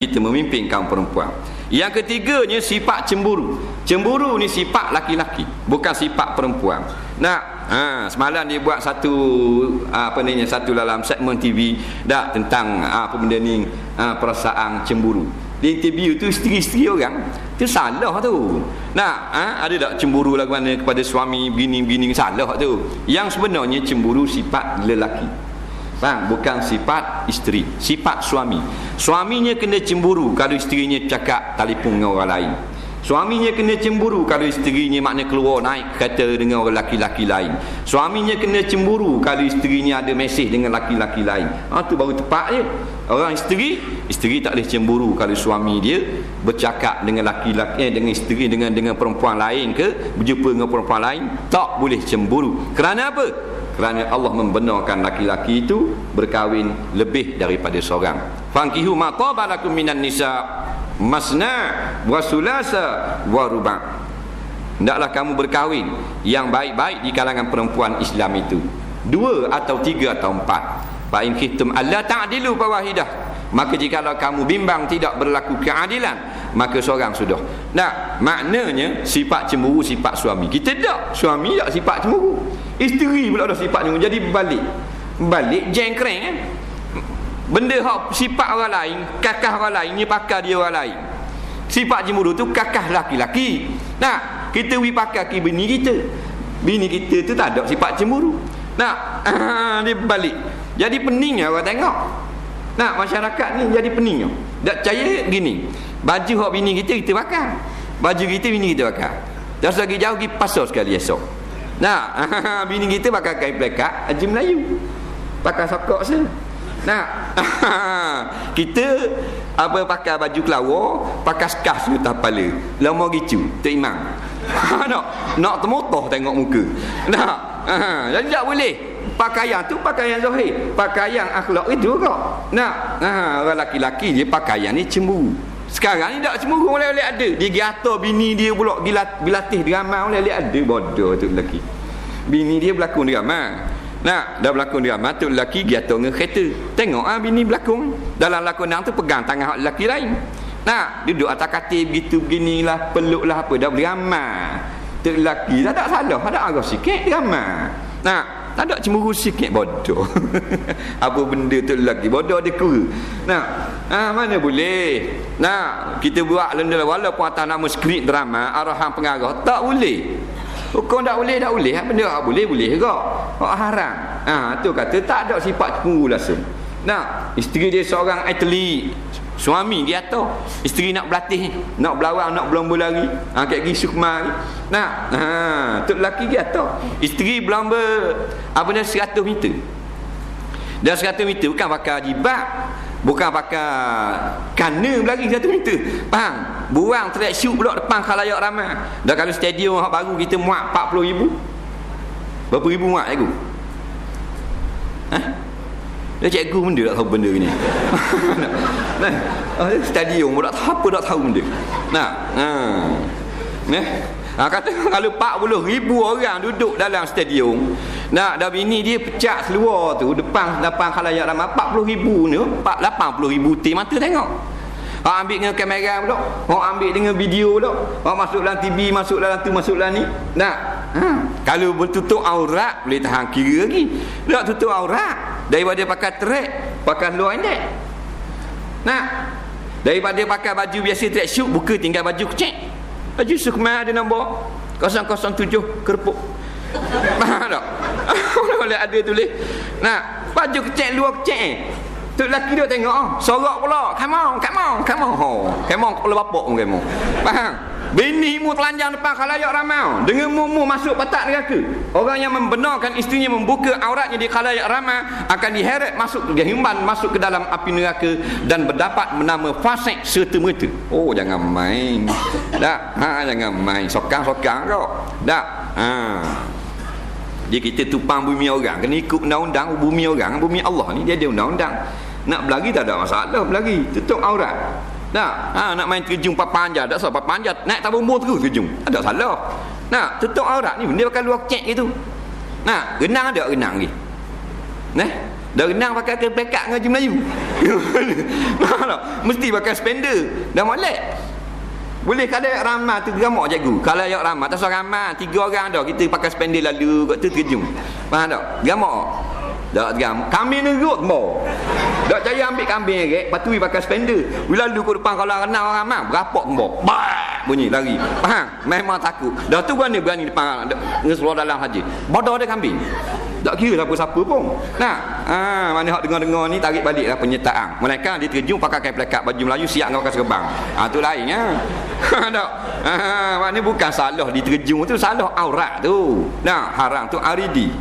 kita memimpin kaum perempuan. Yang ketiganya sifat cemburu. Cemburu ni sifat laki-laki, bukan sifat perempuan. Nah, ha, semalam dia buat satu apa ni satu dalam segmen TV dak tentang apa benda ni ha, perasaan cemburu. Di interview tu isteri-isteri orang tu salah tu. Nah, ha, ada tak cemburu lagu mana kepada suami bini-bini salah tu. Yang sebenarnya cemburu sifat lelaki. Faham? Bukan sifat isteri Sifat suami Suaminya kena cemburu Kalau isterinya cakap telefon dengan orang lain Suaminya kena cemburu Kalau isterinya makna keluar naik Kata dengan orang laki-laki lain. Suaminya kena cemburu Kalau isterinya ada mesej dengan laki-laki lain. Ha, tu baru tepat je. Orang isteri Isteri tak boleh cemburu Kalau suami dia Bercakap dengan laki-laki eh, Dengan isteri Dengan dengan perempuan lain ke Berjumpa dengan perempuan lain Tak boleh cemburu. Kerana apa? kerana Allah membenarkan laki-laki itu berkahwin lebih daripada seorang. Fankihu ma tabalakum minan nisa masna wa sulasa wa ruba. Hendaklah kamu berkahwin yang baik-baik di kalangan perempuan Islam itu. Dua atau tiga atau empat. Fa in khiftum alla ta'dilu fawahidah. Maka jika kamu bimbang tidak berlaku keadilan, maka seorang sudah. Nah, maknanya sifat cemburu sifat suami. Kita tak, suami tak sifat cemburu. Isteri pula ada sifat ni jadi balik. Balik jengkreng eh. Benda hak sifat orang lain, kakah orang lain, ni pakar dia orang lain. Sifat cemburu tu kakah laki-laki. Nah, kita wi pakar ki bini kita. Bini kita tu tak ada sifat cemburu. Nah, dia balik. Jadi peningnya orang tengok. Nah, masyarakat ni jadi peningnya. Tak percaya gini. Baju hak bini kita kita bakar. Baju kita bini kita bakar. Dah lagi jauh pergi pasar sekali esok. Nah, bini kita pakai kain plekat Haji Melayu. Pakai sokok sen. Nah, kita apa pakai baju kelawar, pakai scarf di atas kepala. Lama gitu, tu imam. nak nak termotoh tengok muka. Nah, jadi tak boleh. Pakaian tu pakaian zahir. Pakaian akhlak itu kok. Nah, ha, orang laki-laki dia pakaian ni cemburu. Sekarang ni tak cemburu oleh-oleh ada. Dia giata bini dia pula gilat, bilatih drama oleh-oleh ada. Bodoh tu lelaki. Bini dia berlakon drama. Nah, dah berlakon drama tu lelaki giata dengan kereta. Tengok ah bini berlakon. Dalam lakonan tu pegang tangan lelaki lain. Nah, duduk atas katil begitu beginilah peluklah apa dah drama. Tu lelaki tak salah, ada agak sikit drama. Nah, tak ada cemburu sikit bodoh. Apa benda tu lelaki bodoh dia kura. Nah, ha, mana boleh. Nah, kita buat lenda walaupun atas nama skrip drama arahan pengarah tak boleh. Hukum tak boleh, tak boleh. Benda tak boleh, boleh juga. Hak haram. Ha, tu kata tak ada sifat cemburu langsung. Nah, isteri dia seorang atlet. Suami dia tu Isteri nak berlatih Nak berlawang Nak berlomba lari. Ha, Kayak pergi sukma Nak ha, Tu lelaki dia tu Isteri berlomba Apa ni 100 meter. Dan 100 meter Bukan pakai jibat Bukan pakai Kana berlari 100 meter. Faham? Buang track shoot pula Depan khalayak ramai. Dan kalau stadium baru Kita muat 40 ribu Berapa ribu muat aku Hah dia cikgu benda tak tahu benda ni. nah, ah, stadium pun tak tahu apa tak tahu benda. Nah, ha. Nah, ha, kata kalau 40 ribu orang duduk dalam stadium, nak dah bini dia pecah seluar tu depan depan khalayak ramai 40 ribu ni, 80 ribu tim mata tengok. Hak ambil dengan kamera pula. Hak ambil dengan video pula. Hak masuk dalam TV, masuk dalam tu, masuk dalam ni. Nak. Ha. Kalau bertutup aurat boleh tahan kira lagi. Tak tutup aurat daripada pakai track, pakai luar endek. Nak. Daripada pakai baju biasa track shoot, buka tinggal baju kecil. Baju sukma ada nombor 007 kerupuk. Faham tak? Boleh ada tulis. Nah, baju kecil luar kecil. Tu lelaki dia tengok oh, Sorok pula Come on Come on Come on Come on Kepala bapak kamu Faham Bini mu telanjang depan khalayak ramai. Dengan mu masuk petak neraka. Orang yang membenarkan istrinya membuka auratnya di khalayak ramai Akan diheret masuk Gehimban masuk ke dalam api neraka Dan berdapat menama fasik serta merta Oh jangan main. Tak ha, Jangan main. Sokang-sokang kau. Tak Ha. Dia kita tupang bumi orang. Kena ikut undang-undang bumi orang bumi Allah ni. Dia ada undang-undang. Nak berlari tak ada masalah berlari. Tutup aurat tak ha, nak main terjun papanjat tak salah papanjat naik tabung bor terus terjun ada salah nak tutup aurat ni dia pakai luar cek gitu nak renang ada renang ni Nah, Dah renang pakai kain plekat ngaji Melayu. Mesti pakai spender. Dah molek. Boleh kalau ayat ramah tu gamak cikgu. Kalau ayat ramah tak seorang ramah, tiga orang dah kita pakai spender lalu kat tu terjun. Faham tak? Gamak. Tak gam. Kambing nerut mo. Tak caya ambil kambing rek, patu pakai spender. Bila lalu ke depan kalau kenal orang ramah, berapa mo. Bah! Bunyi lari. Faham? Memang takut. Dah tu berani berani depan dengan seluar dalam haji. Bodoh ada kambing. Tak kira siapa-siapa pun. Nah, ha, mana hak dengar-dengar ni tarik baliklah penyertaan. Mereka dia terjun pakai kain plekat baju Melayu siap dengan pakai serbang. Ha tu lainnya. Ha tak. Ha, maknanya bukan salah diterjun tu salah aurat tu. Nah, haram tu aridi.